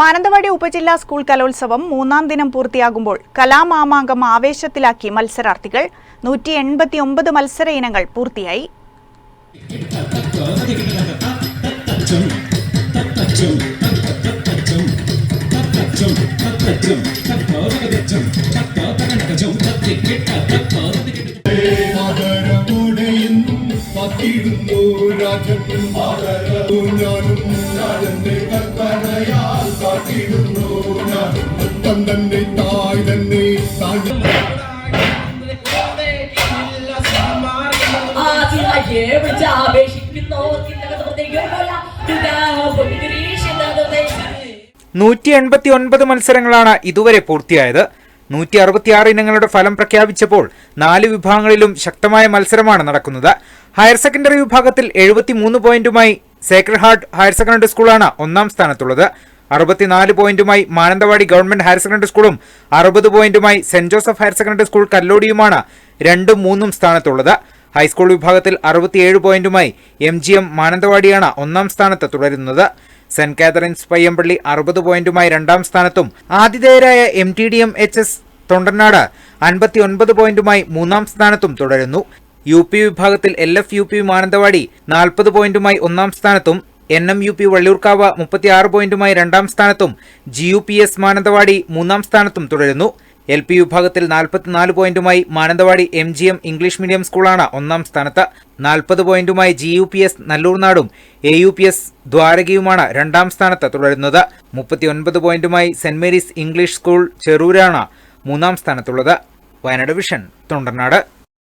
മാനന്തവാടി ഉപജില്ലാ സ്കൂൾ കലോത്സവം മൂന്നാം ദിനം പൂർത്തിയാകുമ്പോൾ കലാമാമാങ്കം ആവേശത്തിലാക്കി മത്സരാർത്ഥികൾ നൂറ്റി എൺപത്തി ഒമ്പത് മത്സര ഇനങ്ങൾ പൂർത്തിയായി. തന്നെ തായ് തന്നെ നൂറ്റി എൺപത്തി ഒൻപത് മത്സരങ്ങളാണ് ഇതുവരെ പൂർത്തിയായത്. നൂറ്റി അറുപത്തിയാറ് ഇനങ്ങളുടെ ഫലം പ്രഖ്യാപിച്ചപ്പോൾ നാല് വിഭാഗങ്ങളിലും ശക്തമായ മത്സരമാണ് നടക്കുന്നത്. ഹയർ സെക്കൻഡറി വിഭാഗത്തിൽ എഴുപത്തിമൂന്ന് പോയിന്റുമായി സേക്രഡ് ഹാർട്ട് ഹയർ സെക്കൻഡറി സ്കൂളാണ് ഒന്നാം സ്ഥാനത്തുള്ളത്. അറുപത്തിനാല് പോയിന്റുമായി മാനന്തവാടി ഗവൺമെന്റ് ഹയർ സെക്കൻഡറി സ്കൂളും അറുപത് പോയിന്റുമായി saint Joseph higher secondary school കല്ലോടിയുമാണ് രണ്ടും മൂന്നും സ്ഥാനത്തുള്ളത്. ഹൈസ്കൂൾ വിഭാഗത്തിൽ അറുപത്തിയേഴ് പോയിന്റുമായി എം ജി എം മാനന്തവാടിയാണ് ഒന്നാം സ്ഥാനത്ത് തുടരുന്നത്. സെന്റ് കാതറിൻസ് പയ്യമ്പള്ളി അറുപത് പോയിന്റുമായി രണ്ടാം സ്ഥാനത്തും ആതിഥേയരായ M T D M H S Thondanad അൻപത്തിയൊൻപത് പോയിന്റുമായി മൂന്നാം സ്ഥാനത്തും തുടരുന്നു. യു പി വിഭാഗത്തിൽ L F U P Mananthavady നാൽപ്പത് പോയിന്റുമായി ഒന്നാം സ്ഥാനത്തും N M U P Valliyoorkavu മുപ്പത്തിയാറ് പോയിന്റുമായി രണ്ടാം സ്ഥാനത്തും G U P S Mananthavady മൂന്നാം സ്ഥാനത്തും തുടരുന്നു. എൽ പി വിഭാഗത്തിൽ നാൽപ്പത്തിനാല് പോയിന്റുമായി Mananthavady M G M English medium സ്കൂളാണ് ഒന്നാം സ്ഥാനത്ത്. നാൽപ്പത് പോയിന്റുമായി ജി യു പി എസ് നല്ലൂർനാടും എ യു പി എസ് ദ്വാരകയുമാണ് രണ്ടാം സ്ഥാനത്ത് തുടരുന്നത്. മുപ്പത്തിയൊൻപത് പോയിന്റുമായി സെന്റ് മേരീസ് ഇംഗ്ലീഷ് സ്കൂൾ ചെറൂരാണ് മൂന്നാം സ്ഥാനത്തുള്ളത്. വയനാട് വിഷൻ തൊണ്ടർനാട്.